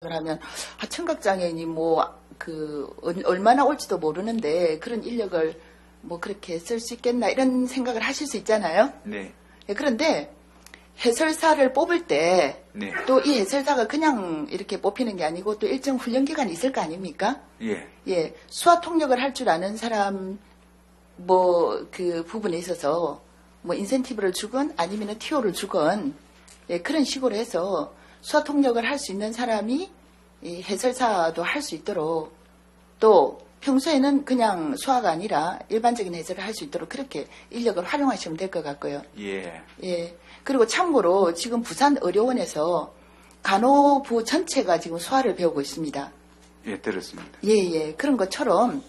하면 아, 청각 장애인이 뭐 그 얼마나 올지도 모르는데 그런 인력을 뭐 그렇게 쓸 수 있겠나 이런 생각을 하실 수 있잖아요. 네, 예, 그런데 해설사를 뽑을 때 네, 또이 해설사가 그냥 이렇게 뽑히는 게 아니고 또 일정 훈련 기간이 있을 거 아닙니까? 예, 예, 수화 통역을 할 줄 아는 사람 뭐 그 부분에 있어서 뭐 인센티브를 주건 아니면은 티오를 주건 예, 그런 식으로 해서 수화 통역을 할 수 있는 사람이 이 해설사도 할 수 있도록 또 평소에는 그냥 수화가 아니라 일반적인 해설을 할 수 있도록 그렇게 인력을 활용하시면 될 것 같고요. 예, 예. 그리고 참고로 지금 부산 의료원에서 간호부 전체가 지금 수화를 배우고 있습니다. 예, 들었습니다. 예, 예. 그런 것처럼,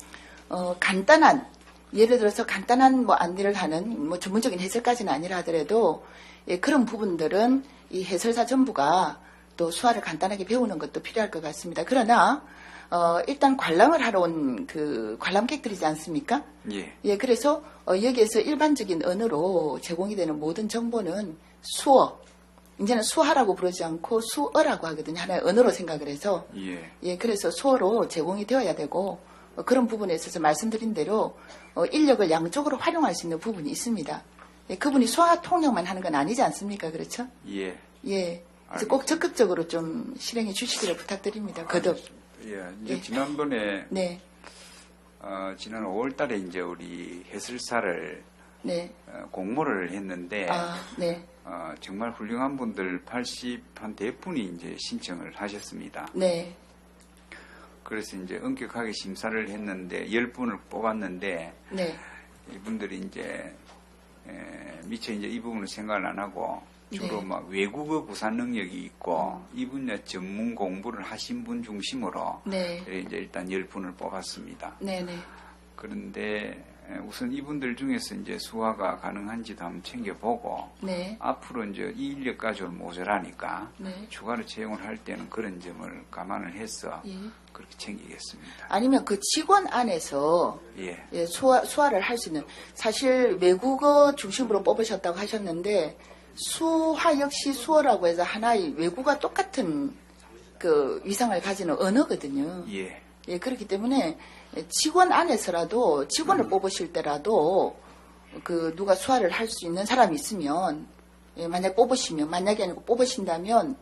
어, 간단한, 예를 들어서 간단한 뭐 안내를 하는 뭐 전문적인 해설까지는 아니라 하더라도, 예, 그런 부분들은 이 해설사 전부가 또 수화를 간단하게 배우는 것도 필요할 것 같습니다. 그러나, 어, 일단 관람을 하러 온 그 관람객들이지 않습니까? 예, 예, 그래서 어, 여기에서 일반적인 언어로 제공이 되는 모든 정보는 수어, 이제는 수하라고 부르지 않고 수어라고 하거든요. 하나의 언어로 생각을 해서 예, 예, 그래서 수어로 제공이 되어야 되고 어, 그런 부분에 있어서 말씀드린 대로 어, 인력을 양쪽으로 활용할 수 있는 부분이 있습니다. 예, 그분이 수화 통역만 하는 건 아니지 않습니까? 그렇죠? 예. 예. 그래서 꼭 적극적으로 좀 실행해 주시기를 부탁드립니다. 거듭. 예, 이제 예. 지난번에 네, 어, 지난 5월 달에 이제 우리 해설사를 네. 어, 공모를 했는데 아, 네, 어, 정말 훌륭한 분들 80 한 대분이 이제 신청을 하셨습니다. 네, 그래서 이제 엄격하게 심사를 했는데 10분을 뽑았는데 네, 이분들이 이제 에, 미처 이제 이 부분을 생각을 안 하고 주로 네. 막 외국어 구사 능력이 있고 이 분야 전문 공부를 하신 분 중심으로 네, 이제 일단 10분을 뽑았습니다. 네, 네. 그런데 에, 우선 이분들 중에서 이제 수화가 가능한지도 한번 챙겨보고 네, 앞으로 이제 이 인력 가지고 모자라니까 네. 추가로 채용을 할 때는 그런 점을 감안을 해서 예. 그렇게 챙기겠습니다. 아니면 그 직원 안에서 예, 예, 수화, 수화를 할 수 있는 사실 외국어 중심으로 뽑으셨다고 하셨는데 수화 역시 수어라고 해서 하나의 외국어 똑같은 그 위상을 가지는 언어거든요. 예, 예, 그렇기 때문에 직원 안에서라도 직원을 뽑으실 때라도 그 누가 수화를 할 수 있는 사람이 있으면 예, 만약 뽑으시면 만약에 아니고 뽑으신다면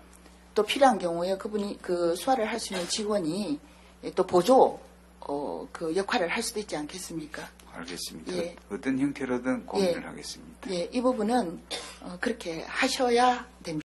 또 필요한 경우에 그분이 그 수화를 할 수 있는 직원이 예, 또 보조 어, 그 역할을 할 수도 있지 않겠습니까? 알겠습니다. 예. 어떤 형태로든 고민을 예. 하겠습니다. 예, 이 부분은 어, 그렇게 하셔야 됩니다.